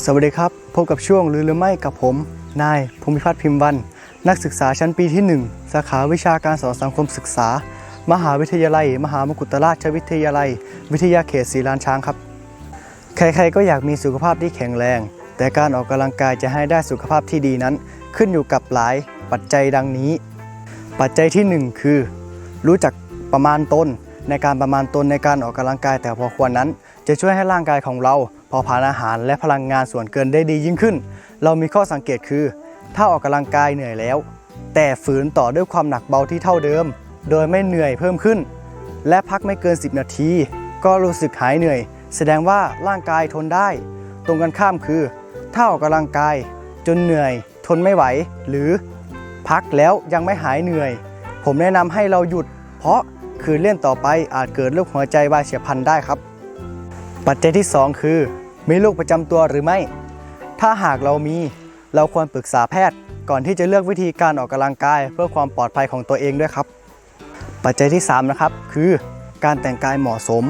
สวัสดีครับ พบกับช่วงหรือหรือไม่กับผม นายภูมิพัฒน์พิมพ์วัน นักศึกษาชั้นปีที่ 1 สาขาวิชาการสอนสังคมศึกษา มหาวิทยาลัย มหามกุฏราชวิทยาลัย วิทยาเขตศรีลานช้างครับ ใครๆก็อยากมีสุขภาพที่แข็งแรง แต่การออกกำลังกายจะให้ได้สุขภาพที่ดีนั้น ขึ้นอยู่กับหลายปัจจัยดังนี้ ปัจจัยที่หนึ่งคือ รู้จักประมาณตนในการประมาณตนในการออกกำลังกายแต่พอควรนั้น จะช่วยให้ร่างกายของเรา พอผ่านอาหารและพลังงานส่วนเกินได้ดียิ่งขึ้น เรามีข้อสังเกตคือ ถ้าออกกำลังกายเหนื่อยแล้ว แต่ฝืนต่อด้วยความหนักเบาที่เท่าเดิม โดยไม่เหนื่อยเพิ่มขึ้น และพักไม่เกิน 10 นาที ก็รู้สึกหายเหนื่อย แสดงว่าร่างกายทนได้ ตรงกันข้ามคือ ถ้าออกกำลังกาย จนเหนื่อยทนไม่ไหว หรือพักแล้วยังไม่หายเหนื่อย ผมแนะนำให้เราหยุด เพราะคืนเล่นต่อไปอาจเกิดโรคหัวใจวายเฉียบพลันได้ครับ ปัจจัยที่ 2 คือ มีโรคประจำตัวหรือไม่ ถ้าหากเรามีเราควรปรึกษาแพทย์ ก่อนที่จะเลือกวิธีการออกกำลังกาย เพื่อความปลอดภัยของตัวเองด้วยครับ ปัจจัยที่ 3 นะครับ คือการแต่งกายเหมาะสม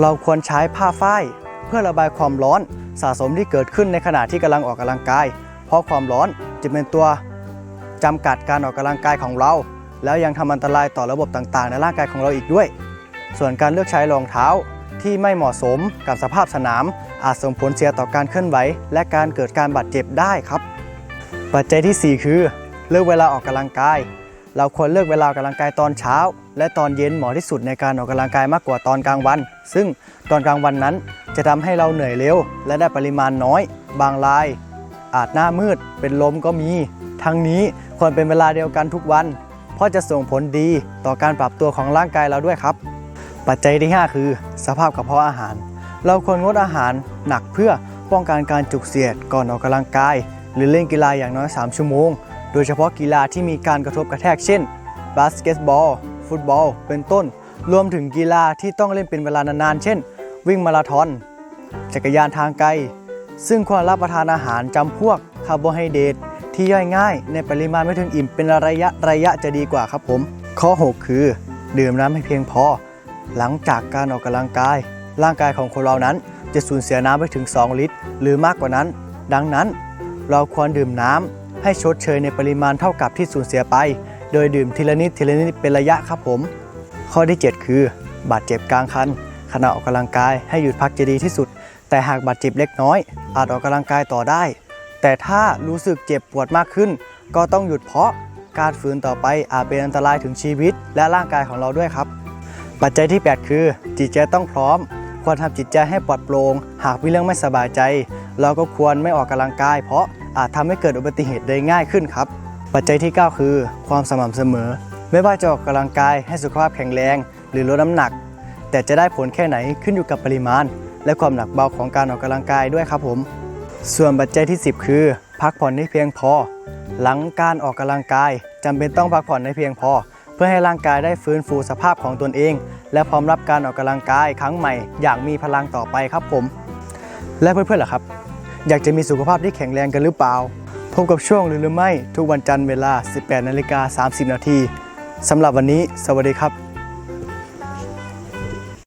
เราควรใช้ผ้าฝ้าย เพื่อระบายความร้อนสะสมที่เกิดขึ้นในขณะที่กำลังออกกำลังกาย เพราะความร้อนจะเป็นตัวจำกัดการออกกำลังกายของเรา แล้วยังทำอันตรายต่อระบบต่างๆ ในร่างกายของเราอีกด้วย ส่วนการเลือกใช้รองเท้าที่ไม่เหมาะสมกับสภาพสนาม อาจส่งผลเสียต่อการเคลื่อนไหว และการเกิดการบาดเจ็บได้ครับ ปัจจัยที่ 4 คือ เลือกเวลาออกกำลังกาย เราควรเลือกเวลาออกกำลังกายตอนเช้า และตอนเย็นเหมาะที่สุดในการออกกำลังกายมากกว่าตอนกลางวัน ซึ่งตอนกลางวันนั้นจะทำให้เราเหนื่อยเร็ว และได้ปริมาณน้อย บางราย อาจหน้ามืดเป็นลมก็มี ทั้งนี้ควรเป็นเวลาเดียวกันทุกวัน เพราะจะส่งผลดีต่อการปรับตัวของร่างกายเราด้วยครับ ปัจจัยที่ 5 คือ สภาพกระเพาะอาหาร เราควรงดอาหารหนักเพื่อป้องกันการจุกเสียดก่อนออกกำลังกาย หรือเล่นกีฬาอย่างน้อย 3 ชั่วโมง โดยเฉพาะกีฬาที่มีการกระทบกระแทกเช่นบาสเกตบอล ฟุตบอล เป็นต้น รวมถึงกีฬาที่ต้องเล่นเป็นเวลานานๆ เช่น วิ่งมาราธอน จักรยานทางไกล ซึ่งควรรับประทานอาหารจำพวกคาร์โบไฮเดรตที่ย่อยง่ายในปริมาณไม่ถึงอิ่มเป็นระยะระยะจะดีกว่าครับผม ข้อ 6 คือ ดื่มน้ำให้เพียงพอ หลังจากการออกกำลังกาย ร่างกายของคนเรานั้นจะสูญเสียน้ำไปถึง 2 ลิตร หรือมากกว่านั้น ดังนั้น เราควรดื่มน้ำให้ชดเชยในปริมาณเท่ากับที่สูญเสียไป โดยดื่มทีละนิดทีละนิดเป็นระยะครับผม ข้อที่ 7 คือ บาดเจ็บกลางคันขณะออกกำลังกายให้หยุดพักจะดีที่สุด แต่หากบาดเจ็บเล็กน้อย อาจออกกำลังกายต่อได้ แต่ถ้ารู้สึกเจ็บปวดมากขึ้น ก็ต้องหยุดเพราะการฝืนต่อไปอาจเป็นอันตรายถึงชีวิต และร่างกายของเราด้วยครับ ปัจจัยที่ 8 คือ จิตใจต้องพร้อม ควรทำจิตใจให้ปลอดโปร่งหากมีเรื่องไม่สบายใจ เราก็ควรไม่ออกกำลังกาย เพราะอาจทำให้เกิดอุบัติเหตุได้ง่ายขึ้นครับ ปัจจัยที่ 9 คือ ความสม่ำเสมอ ไม่ว่าจะออกกำลังกายให้สุขภาพแข็งแรง หรือลดน้ำหนัก แต่จะได้ผลแค่ไหนขึ้นอยู่กับปริมาณ และความหนักเบาของการออกกำลังกายด้วยครับผม ส่วนปัจจัยที่ 10 คือ พักผ่อนให้เพียงพอ หลังการออกกำลังกายจำเป็นต้องพักผ่อนให้เพียงพอ พื่อให้ร่างกายได้ฟื้นฟูสภาพของตนเอง และพร้อมรับการออกกำลังกายครั้งใหม่ อย่างมีพลังต่อไปครับผม และเพื่อนๆล่ะครับ อยากจะมีสุขภาพที่แข็งแรงกันหรือเปล่าพบกับช่วงหรือหรือไม่ ทุกวันจันทร์เวลา 18นาฬิกา30นาทีสำหรับวันนี้ สวัสดีครับ